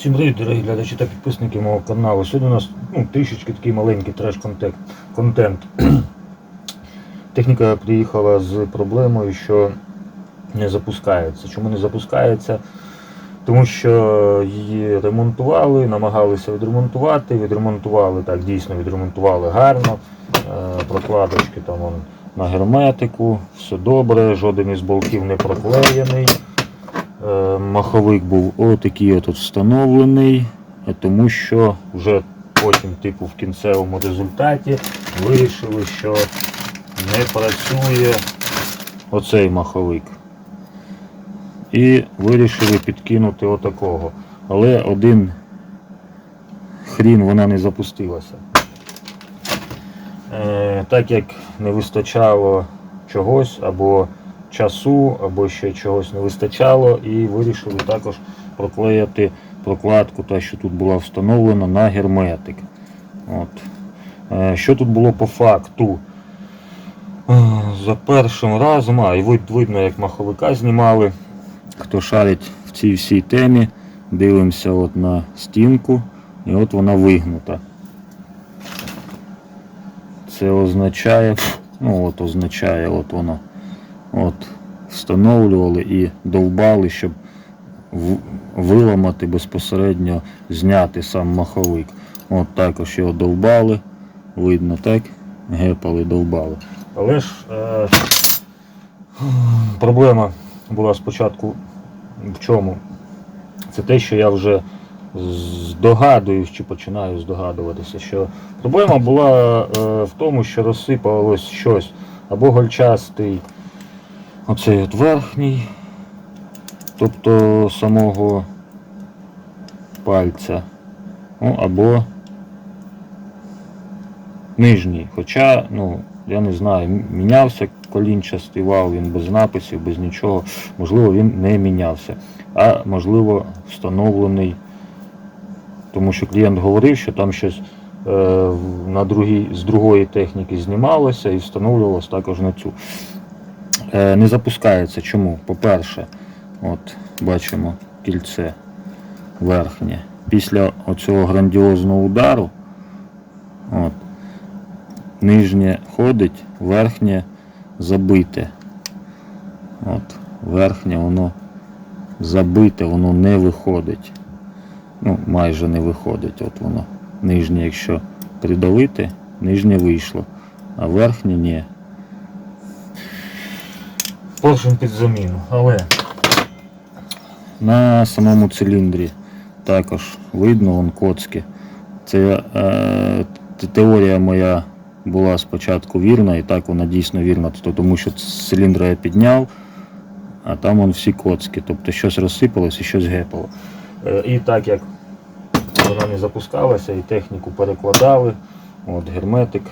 Всім привіт, дорогі глядачі та підписники мого каналу. Сьогодні у нас ну, трішечки такий маленький треш-контент. Техніка приїхала з проблемою, що не запускається. Чому не запускається? Тому що її ремонтували, намагалися відремонтувати, відремонтували так, дійсно відремонтували гарно. Е, Прокладочки там на герметику, все добре, жоден із болтів не проклеєний. Е, Маховик був отакий от встановлений, е, тому що вже потім, типу, в кінцевому результаті вирішили, що не працює оцей маховик. І вирішили підкинути отакого. Але один хрін вона не запустилася. Е, так як не вистачало чогось або часу, або ще чогось не вистачало, і вирішили також проклеїти прокладку, та що тут була встановлена на герметик. От. Е, Що тут було по факту? Е, За першим разом, а і видно, як маховика знімали. Хто шарить в цій всій темі, дивимося от на стінку, і от вона вигнута. Це означає, ну от означає, от воно. От, встановлювали і довбали, щоб виламати безпосередньо зняти сам маховик. От також його довбали, видно так, гепали, довбали. Але ж е, проблема була спочатку в чому? Це те, що я вже здогадуюсь чи починаю здогадуватися, що проблема була е, в тому, що розсипалось щось або гольчастий, оцей от верхній, тобто самого пальця, ну, або нижній. Хоча, ну, я не знаю, мінявся колінчастий вал, він без написів, без нічого. Можливо, він не мінявся, а можливо встановлений. Тому що клієнт говорив, що там щось е, на другій, з другої техніки знімалося і встановлювалося також на цю. Е, не запускається. Чому? По-перше, от бачимо кільце верхнє. Після оцього грандіозного удару от, нижнє ходить, верхнє забите. От, верхнє воно забите, воно не виходить. Ну, майже не виходить. От воно. Нижнє, якщо придавити, нижнє вийшло, а верхнє ні. Поршень під заміну, але на самому циліндрі також видно вон коцки. Це е, теорія моя була спочатку вірна, і так вона дійсно вірна, тому що циліндра я підняв, а там вон всі коцки. Тобто щось розсипалось і щось гепало. Е, і так як вона не запускалася, і техніку перекладали, от герметик.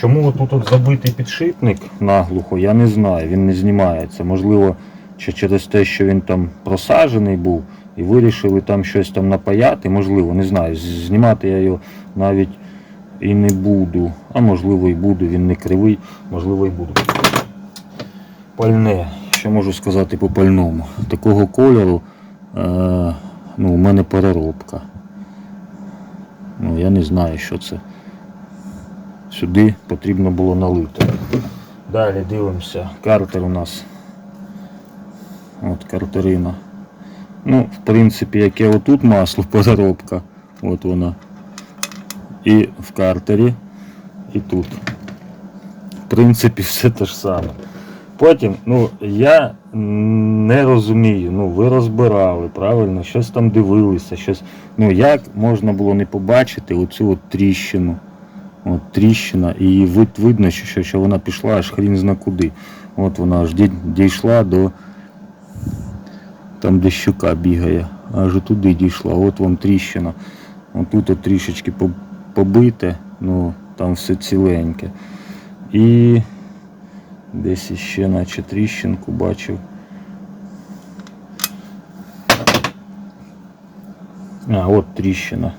Чому тут забитий підшипник наглухо, я не знаю, він не знімається. Можливо, чи через те, що він там просаджений був і вирішили там щось там напаяти, можливо, не знаю. Знімати я його навіть і не буду. А можливо і буду, він не кривий, можливо і буду. Пальне. Що можу сказати по пальному? Такого кольору е, ну, у мене переробка. Ну, я не знаю, що це. Сюди потрібно було налити. Далі дивимося. Картер у нас. От картерина. Ну, в принципі, яке отут масло, переробка. От вона. І в картері, і тут. В принципі, все те ж саме. Потім, ну, я не розумію, ну, ви розбирали, правильно, щось там дивилися, щось. Ну, як можна було не побачити оцю от тріщину. От тріщина, і вид, видно, що, що, вона пішла аж хрін зна куди. От вона аж дійшла до там, де щука бігає, аж туди дійшла. От вам тріщина. От тут от трішечки побите, ну там все ціленьке. І десь іще наче тріщинку бачив. А, от тріщина.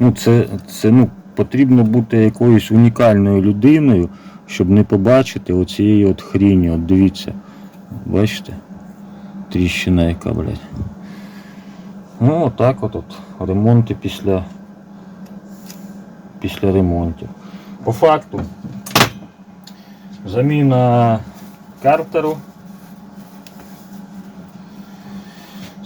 Ну, це, це ну, потрібно бути якоюсь унікальною людиною, щоб не побачити оцієї от хріні. От дивіться. Бачите? Тріщина яка, блядь. Ну, отак от, от ремонти після, після ремонтів. По факту, заміна картеру.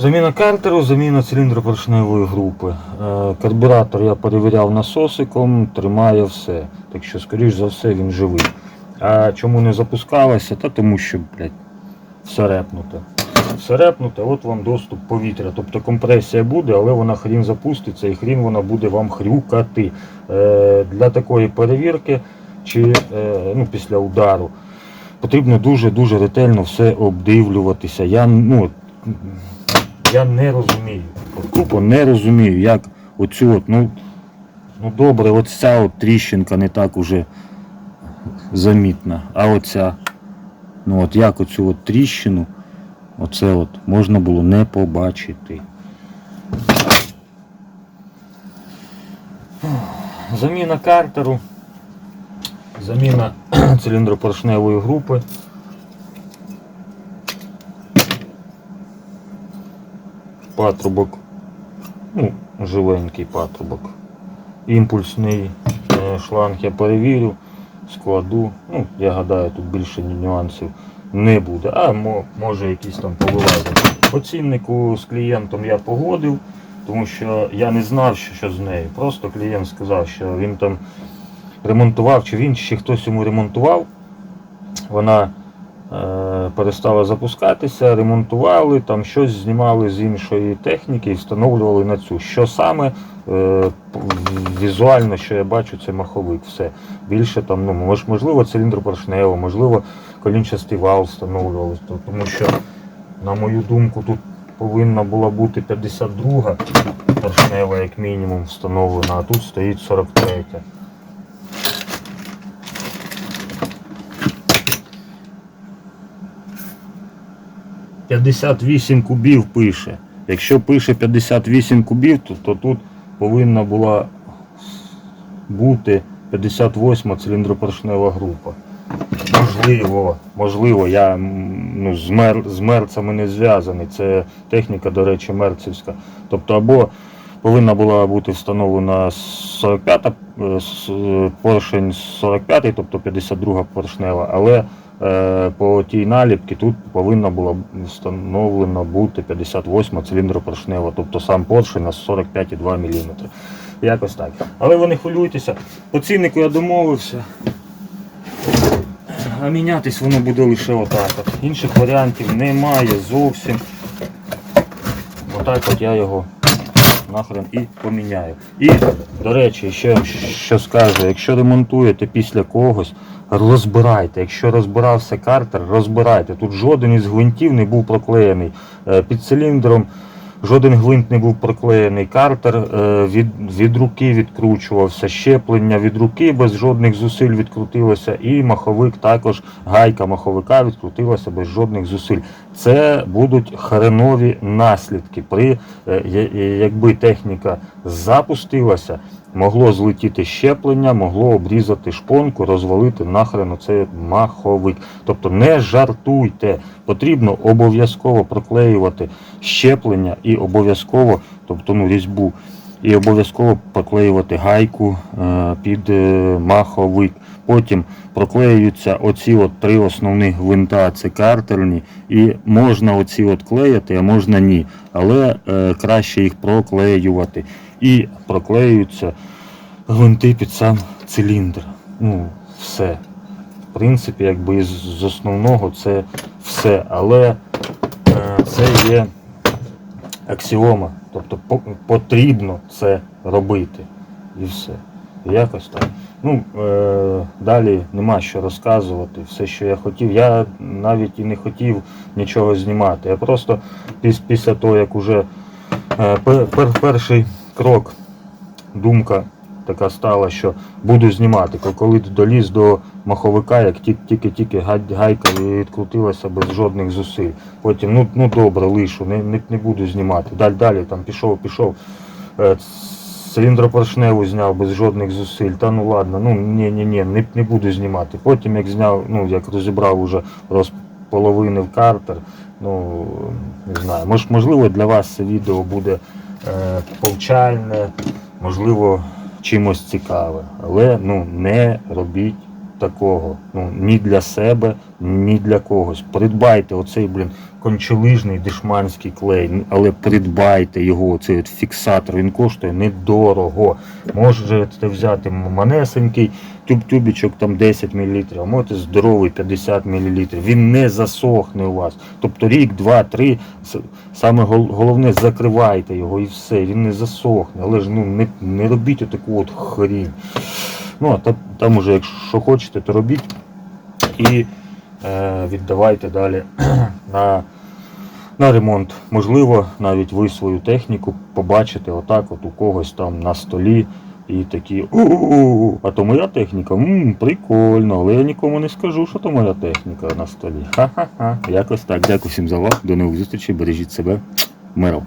Заміна картеру, заміна циліндропоршневої групи. Е, Карбюратор я перевіряв насосиком, тримає все. Так що, скоріш за все, він живий. А чому не запускалося? Та тому що, блядь, все репнуте. Все репнуте, от вам доступ повітря. Тобто компресія буде, але вона хрін запуститься і хрін вона буде вам хрюкати. Е, Для такої перевірки чи е, ну, після удару потрібно дуже-дуже ретельно все обдивлюватися. Я, ну, я не розумію. От Тупо не розумію, як оцю от, ну, ну добре, от ця от тріщинка не так уже замітна. А оця, ну от як оцю от тріщину, оце от можна було не побачити. Заміна картеру, заміна циліндропоршневої групи. Патрубок, ну, живенький патрубок. Імпульсний е, шланг я перевірю, складу. Ну, я гадаю, тут більше нюансів не буде. А може якісь там повилазять. По ціннику з клієнтом я погодив, тому що я не знав, що, з нею. Просто клієнт сказав, що він там ремонтував, чи він, чи хтось йому ремонтував. Вона е, перестала запускатися, ремонтували, там щось знімали з іншої техніки і встановлювали на цю. Що саме е, візуально, що я бачу, це маховик. Все. Більше там, ну, можливо, циліндр поршнево, можливо, колінчастий вал встановлювали. Тому що, на мою думку, тут повинна була бути 52 поршнева, як мінімум, встановлена, а тут стоїть 43. – 58 кубів пише. Якщо пише 58 кубів, то, то тут повинна була бути 58 циліндропоршнева група. Можливо, можливо, я ну, з, мер, з мерцями не зв'язаний. Це техніка, до речі, мерцівська. Тобто, або повинна була бути встановлена 45 е, е, поршень 45-й, тобто 52 поршнева, але е, по тій наліпці тут повинна була встановлена бути 58 циліндропоршнева, тобто сам поршень на 45,2 мм. Якось так. Але ви не хвилюйтеся. По ціннику я домовився. А мінятись воно буде лише отак. От. Інших варіантів немає зовсім. Отак от я його нахрен і поміняю. І, до речі, ще що скажу, якщо ремонтуєте після когось, розбирайте. Якщо розбирався картер, розбирайте. Тут жоден із гвинтів не був проклеєний. Е, Під циліндром жоден гвинт не був проклеєний. Картер е, від, від руки відкручувався, щеплення від руки без жодних зусиль відкрутилося. І маховик також, гайка маховика відкрутилася без жодних зусиль. Це будуть хренові наслідки. При е, якби техніка запустилася, могло злетіти щеплення, могло обрізати шпонку, розвалити нахрен оцей маховик. Тобто не жартуйте. Потрібно обов'язково проклеювати щеплення і обов'язково, тобто ну, різьбу, і обов'язково проклеювати гайку е, під е, маховик. Потім проклеюються оці от три основних гвинта, це картерні, і можна оці от клеїти, а можна ні. Але е, краще їх проклеювати. І проклеюються гвинти під сам циліндр. Ну, все. В принципі, якби з основного це все. Але е, це є аксіома. Тобто по- потрібно це робити. І все. Якось так. Ну, е, далі нема що розказувати. Все, що я хотів. Я навіть і не хотів нічого знімати. Я просто піс, після того, як уже е, пер, пер, перший крок, думка така стала, що буду знімати. Коли доліз до маховика, як тільки-тільки гай- гайка відкрутилася без жодних зусиль. Потім, ну, ну добре, лишу, не, не, не буду знімати. Далі, далі там пішов, пішов. Е, Циліндропоршневу зняв без жодних зусиль. Та ну ладно, ну ні, ні, ні, не, не буду знімати. Потім як зняв, ну як розібрав уже розполовинив картер, ну не знаю, мож, можливо для вас це відео буде е, повчальне, можливо, чимось цікаве. Але ну, не робіть такого. Ну, ні для себе, ні для когось. Придбайте оцей, блін, кончелижний дешманський клей, але придбайте його, оцей от фіксатор, він коштує недорого. Можете взяти манесенький тюб-тюбічок там 10 мл, а можете здоровий 50 мл. Він не засохне у вас. Тобто рік, два, три. Саме головне, закривайте його і все, він не засохне. Але ж ну не, не робіть отаку от хрінь. Ну, а там, там уже, якщо хочете, то робіть і е, віддавайте далі на, на ремонт. Можливо, навіть ви свою техніку побачите отак от у когось там на столі. І такі у а то моя техніка, м, прикольно, але я нікому не скажу, що то моя техніка на столі. Ха-ха-ха. Якось так. Дякую всім за увагу. До нових зустрічей. Бережіть себе. Миром.